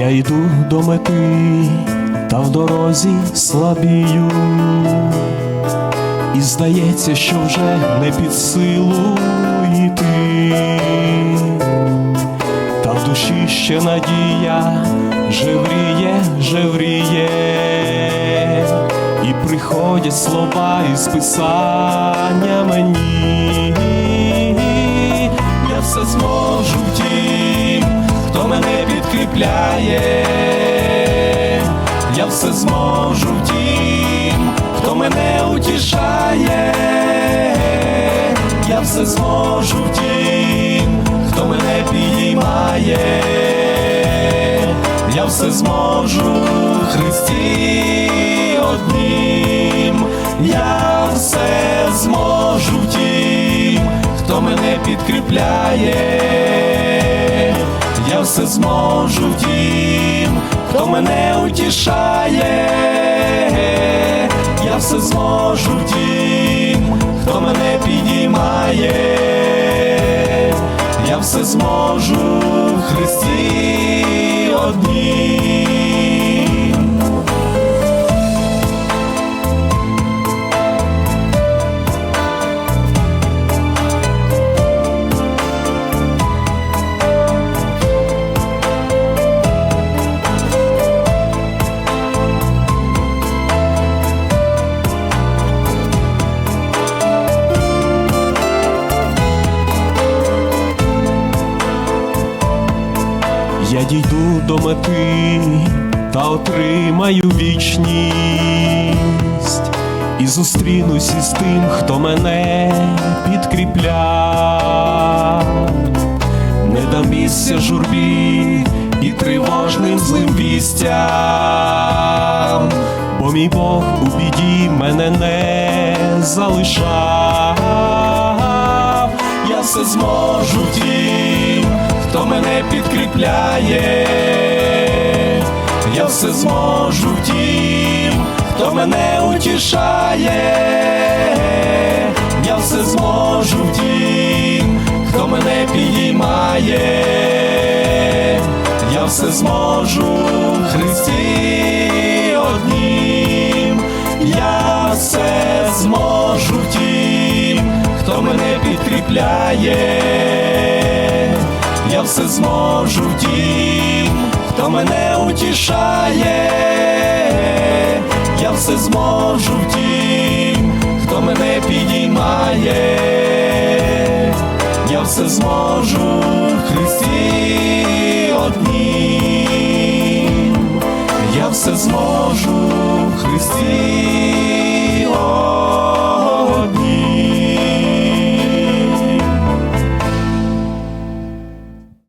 Я йду до мети, та в дорозі слабію, і здається, що вже не під силу йти, та в душі ще надія жевріє, жевріє, і приходять слова із писання мені. Підкріпляє, я все зможу втім, хто мене утішає, я все зможу втім, хто мене підіймає, я все зможу в Христі однім, я все зможу втім, хто мене підкріпляє, все зможу втім, хто мене утішає, я все зможу втім, хто мене підіймає, я все зможу в Христі Я дійду до мети та отримаю вічність, і зустрінусь із тим, хто мене підкріпля, не дам місця журбі і тривожним злим вістям, бо мій Бог у біді мене не залишав, я все зможу тім хто мене підкріпляє, я все зможу втім, хто мене утішає, я все зможу втім, хто мене підіймає, я все зможу Христі однім, я все зможу втім, хто мене підкріпляє все зможу втім, хто мене утішає, я все зможу втім, хто мене підіймає, я все зможу в Христі однім, я все зможу в Христі